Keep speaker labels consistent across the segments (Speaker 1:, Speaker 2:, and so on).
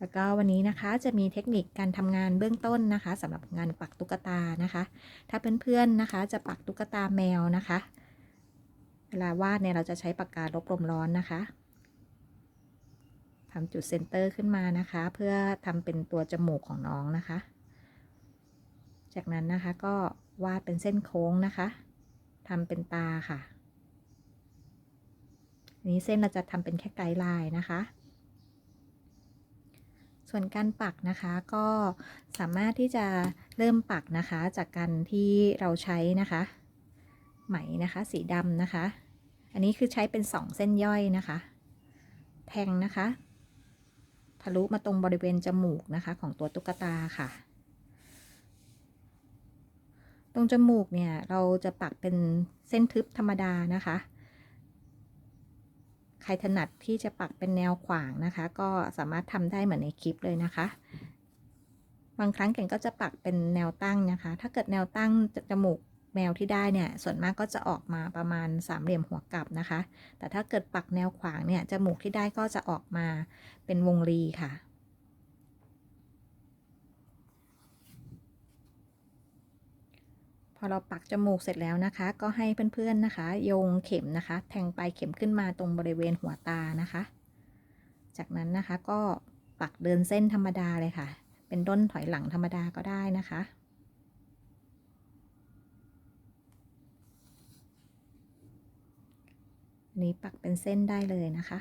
Speaker 1: แล้วก็วันนี้นะคะจะมีเทคนิคการทำงานเบื้องต้นนะคะสำหรับงานปักตุ๊กตานะคะ ถ้าเพื่อนๆนะคะจะปักตุ๊กตาแมวนะคะ เวลาวาดเนี่ยเราจะใช้ปากกาลบลมร้อนนะคะทำจุดเซนเตอร์ขึ้นมานะคะ เพื่อทำเป็นตัวจมูกของน้องนะคะ จากนั้นนะคะก็วาดเป็นเส้นโค้งนะคะทำเป็นตาค่ะอันนี้เส้นเราจะทำเป็นแค่ไกด์ไลน์นะคะ ส่วนการปักนะคะก็สามารถที่จะเริ่มปักนะคะ จากการที่เราใช้นะคะ ไหมนะคะสีดำนะคะ อันนี้คือใช้เป็น2เส้นย่อยนะคะ แทงนะคะ ทะลุมาตรงบริเวณจมูกนะคะของตัวตุ๊กตาค่ะ ตรงจมูกเนี่ยเราจะปักเป็นเส้นทึบธรรมดานะคะ ใครถนัดที่จะปักเป็นแนวขวางนะคะ ก็สามารถทำได้เหมือนในคลิปเลยนะคะ บางครั้งเก่งก็จะปักเป็นแนวตั้งนะคะ ถ้าเกิดแนวตั้งจมูกแมวที่ได้เนี่ย ส่วนมากก็จะออกมาประมาณสามเหลี่ยมหัวกลับนะคะ แต่ถ้าเกิดปักแนวขวางเนี่ยจมูกที่ได้ก็จะออกมาเป็นวงรีค่ะ พอเราปักจมูกเสร็จแล้วนะคะ ก็ให้เพื่อนๆนะคะ โยงเข็มนะคะ แทงปลายเข็มขึ้นมาตรงบริเวณหัวตานะคะ จากนั้นนะคะก็ปักเดินเส้นธรรมดาเลยค่ะ เป็นด้นถอยหลังธรรมดาก็ได้นะคะนนี้ปักเป็นเส้นได้เลยนะคะ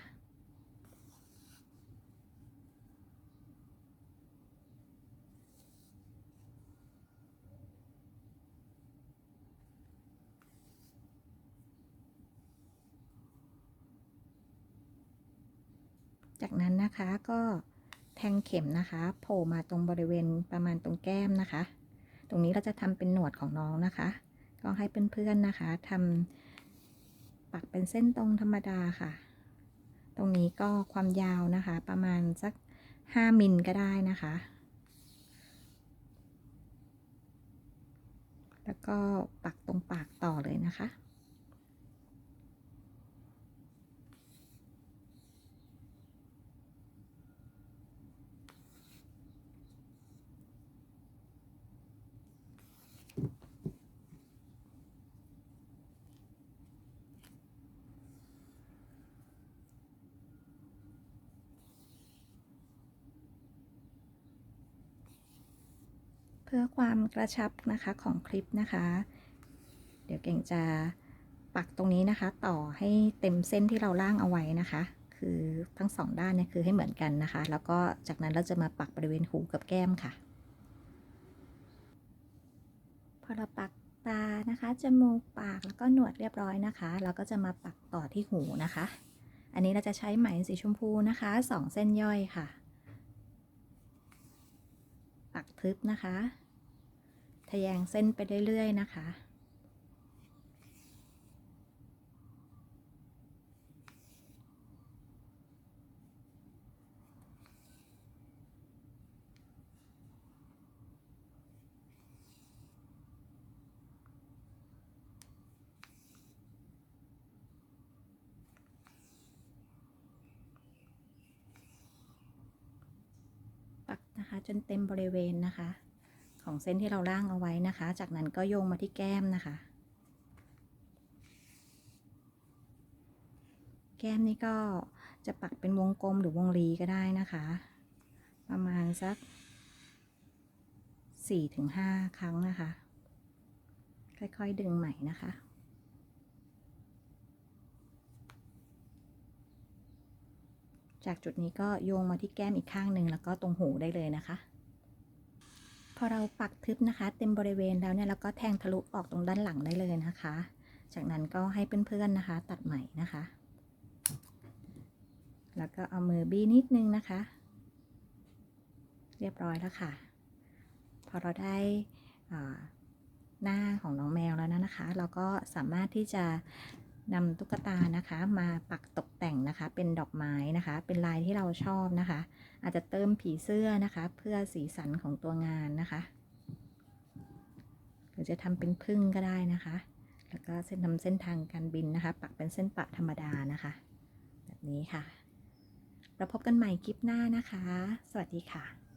Speaker 1: จากนั้นนะคะก็แทงเข็มนะคะโผล่มาตรงบริเวณประมาณตรงแก้มนะคะ ตรงนี้เราจะทำเป็นหนวดของน้องนะคะ ก็ให้เพื่อนๆนะคะทำปักเป็นเส้นตรงธรรมดาค่ะ ตรงนี้ก็ความยาวนะคะ ประมาณสัก 5มิลก็ได้นะคะ แล้วก็ปักตรงปากต่อเลยนะคะ พื่อความกระชับนะคะของคลิปนะคะ เดี๋ยวเก่งจะปักตรงนี้นะคะ ต่อให้เต็มเส้นที่เราล่างเอาไว้นะคะ คือทั้งสองด้านเนี่ยคือให้เหมือนกันนะคะ แล้วก็จากนั้นเราจะมาปักบริเวณหูกับแก้มค่ะ พอเราปักตานะคะ จมูก ปาก แล้วก็หนวดเรียบร้อยนะคะ เราก็จะมาปักต่อที่หูนะคะ อันนี้เราจะใช้ไหมสีชมพูนะคะสองเส้นย่อยค่ะ ปักทึบนะคะ ทะแยงเส้นไปเรื่อยๆนะคะ ปัก นะคะ จนเต็มบริเวณนะคะ ของเส้นที่เราล่างเอาไว้นะคะ จากนั้นก็โยงมาที่แก้มนะคะ แก้มนี่ก็จะปักเป็นวงกลมหรือวงรีก็ได้นะคะ ประมาณสักสี่ถึงห้าครั้งนะคะ ค่อยๆ ดึงใหม่นะคะ จากจุดนี้ก็โยงมาที่แก้มอีกข้างหนึ่งแล้วก็ตรงหูได้เลยนะคะ พอเราปักทึบนะคะ เต็มบริเวณแล้วเนี่ยเราก็แทงทะลุออกตรงด้านหลังได้เลยนะคะ จากนั้นก็ให้เพื่อนๆนะคะ ตัดใหม่นะคะ แล้วก็เอามือบี้นิดนึงนะคะ เรียบร้อยแล้วค่ะ พอเราได้หน้าของน้องแมวแล้วนะคะ เราก็สามารถที่จะ นำตุ๊กตานะคะ มาปักตกแต่งนะคะ เป็นดอกไม้นะคะ เป็นลายที่เราชอบนะคะ อาจจะเติมผีเสื้อนะคะ เพื่อสีสันของตัวงานนะคะหรือจะทำเป็นพึ่งก็ได้นะคะ แล้วก็เส้นทำเส้นทางการบินนะคะ ปักเป็นเส้นปะธรรมดานะคะ แบบนี้ค่ะเราพบกันใหม่คลิปหน้านะคะ สวัสดีค่ะ